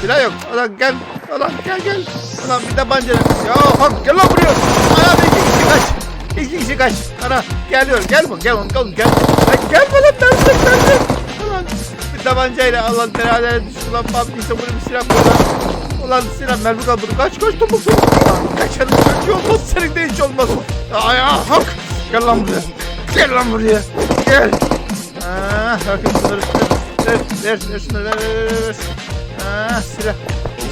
Silah yok. Ulan gel. Ulan gel gel. Ulan bir tabanca. Ya hak gel lan buraya. Ana bir iki kişi kaç. İki kişi kaç. Ana geliyor. Gel bu. Gel oğlum gel. Gel. Lan gel lan dersin dersin. Ulan bir tabancayla Allah beraber düştü lan. Bab işte bunu bir silah koy lan. Ulan silah mermi kaldı. Kaç kaç topuk. Kaçarın hiç olmaz. Senin de hiç olmaz. Ay hak. Gel lan buraya. Gel lan buraya. Gel. Ah, bakın şunları ver, ver, ver şunları ver, ver, ver, ver. Ah, silah.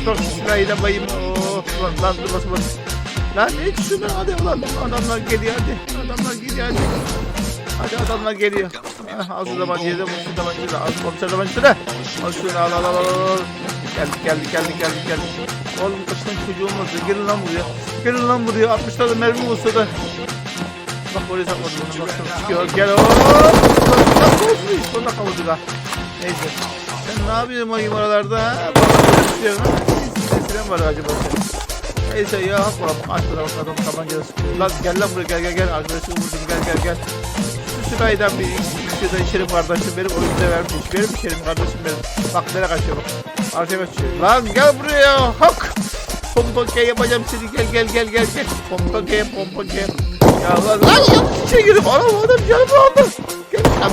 Dur, silahı da bayım. Oh, lan, lan, dur, basın, basın. Lan hiç şunu hadi ulan. Adamlar geliyor hadi. Adamlar geliyor hadi. Hadi adamlar geliyor. Ah, al şu tabancayı da, bu şu da. Al şu komiser tabancayı da. Al şunu al, al, al, al. Geldik, geldik, geldik, geldik, geldik. Oğlum kaçtan çocuğu olmaz. Gelin lan buraya. Gelin lan buraya. 60 tane mermi olsa da. Bak oraya sakladım. Bak çıkıyor. Gel ooo. Nasıl kavurduk ha. Neyse. Ne yapıyorsun bakayım oralarda? Sesilen var acaba? Neyse ya var. Aç bak adam tabancayla sıkıyor. Lan gel lan buraya gel gel gel. Arkadaşım vurdum gel gel gel. Şu sıraydan bir şuradan şerif kardeşim benim o yüzden vermiş. Benim şerif kardeşim benim. Bak nereye kaçıyor bak. Arkaya kaçıyor. Lan gel buraya hak. Pompake yapacağım seni gel gel gel gel gel. Pompake pompake. Ya lan lan yanlış içe girip anam adam canımı aldı. Gel lan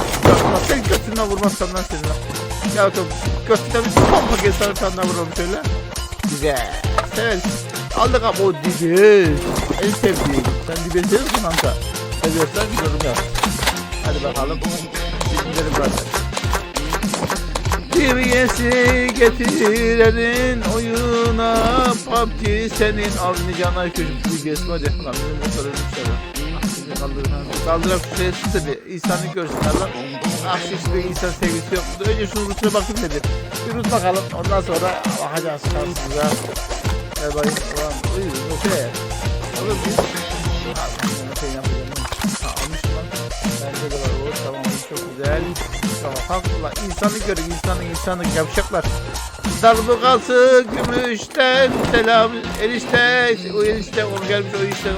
sen götünden vurmazsan lan seni lan. Ya bakalım götünden bir pompake sana senden vuralım şöyle. Güzel. Severiz. Aldık abi o dibi. En sevdiğim. Sen dibi seviyorsun kanka. Seviyorsan yorum yap. Hadi bakalım. Gidelim zaten. Bir yesi getirenin oyuna PUBG senin avni canlar çocuk bir yes hadi lan benim motor ölmüşler lan. Ah, sizi kaldırın abi. Kaldıran şu sesi de bir insanlık görsünler lan. Ah şimdi insan sevgisi yok. Önce şunun rutuna bakayım dedi. Bir rut bakalım ondan sonra bakacağız şansımıza. Gel bakayım. Ulan uy okey. Olur ben şey yapacağım. Ha almışım lan. Bende de var o. Tamam çok güzel. Tamam haklılar. İnsanlık görün insanlık insanlık yapacaklar. Darbukası gümüşten selam erişte o erişte onu gelmiş o erişte